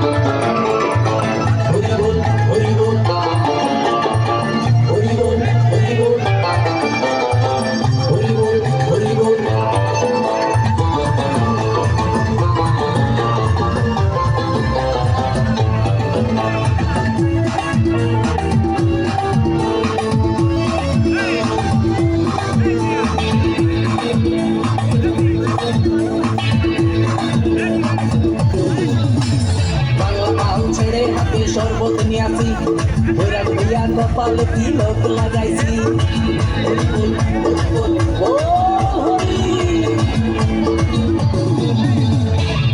হরি ভৈয়া কপালে তিলক লাগাইছি?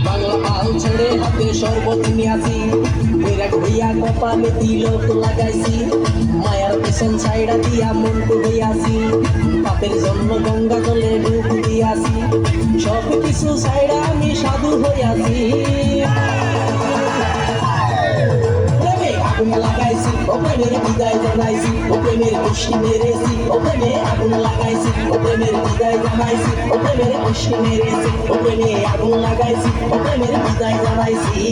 বল মাল ছেড়ে হাতে শরবত নিয়ে আসি। ভৈরা ভৈয়া কপালে তিলক লাগাইছি? মায়ার পেছন ছাইড়া দিয়া মন হইয়াছি পাপের জন্য গঙ্গা জলে ডুব দিয়াছি সব কিছু ছাইড়া আমি সাধু হইয়াছি লাগাইছি জানাইছি ও প্রেমের পুষ্টি মেরেছি ও প্রেমে আগুন লাগাইছি ও প্রেমের বিদায় জানাইছি ও প্রেমের পুষ্টি মেরেছি ও প্রেমে আগুন লাগাইছি ও প্রেমের বিদায় জানাইছি।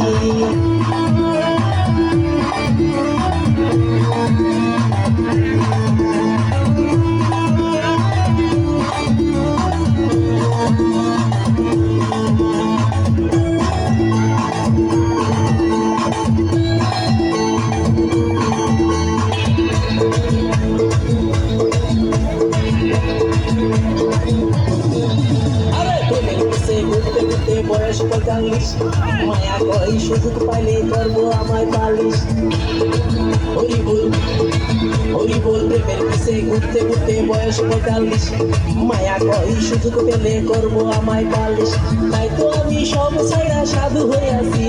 ঘুরতে বয়স পঁয়তাল্লিশ মায়া কই সুযোগ পাইলে করব আমায় পালিশ হরি বল হরি বল প্রেমের পিছে ঘুরতে ঘুরতে বয়স পঁয়তাল্লিশ মায়া কই সুযোগ পেলে করব আমায় পালিশ তাই তো আমি সব ছাইড়া সাধু হয়ে আছি।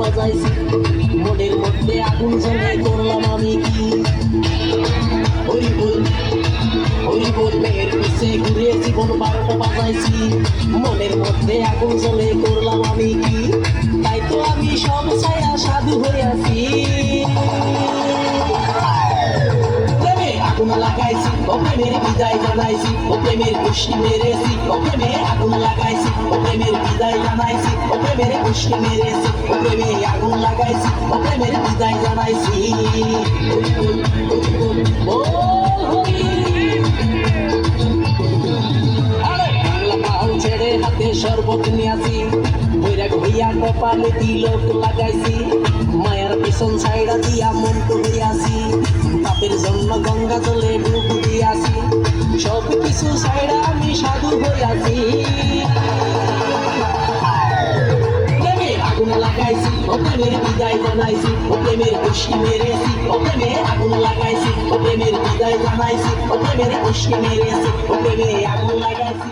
বাজাইছি। মনের মধ্যে আগুন জ্বলে করলাম আমি কি? হরি বল হরি বল এর পিছে ঘুরে জীবন বারোটা বাজাইছি। মনের মধ্যে আগুন জ্বলে করলাম আমি কি? তাই তো আমি সব ছায়া সাধু হয়ে আছি। আগুন লাগাইছি ও প্রেমের বিদায় জানাইছি ও প্রেমের পুষ্টি মেরেছি ও প্রেমে আগুন লাগাইছি প্রেমের বিদায় জানাইছি, ও প্রেমের পুষ্টি মেরেছি, ও প্রেমে আগুন লাগাইছি, ও প্রেমের বিদায় জানাইছি। পাল ছেড়ে হাতে শরবত নিয়াছি বৈরাগ হইয়া কপালে তিলক লাগাইছি, মায়ার পিছন ছাইড়া দিয়া মন হইয়াছি পাপের জন্য গঙ্গা জলে ডুব দিয়াছি সব কিছু ছাইড়া আমি সাধু হইয়াছি ও প্রেমের বিদায় জানাইছি ও প্রেমের খুশি মেরেছি ও প্রেমে আগুন লাগাইছি ও প্রেমের বিদায় জানাইছি ও প্রেমের খুশি মেরেছি ও প্রেমে আগুন লাগাইছি।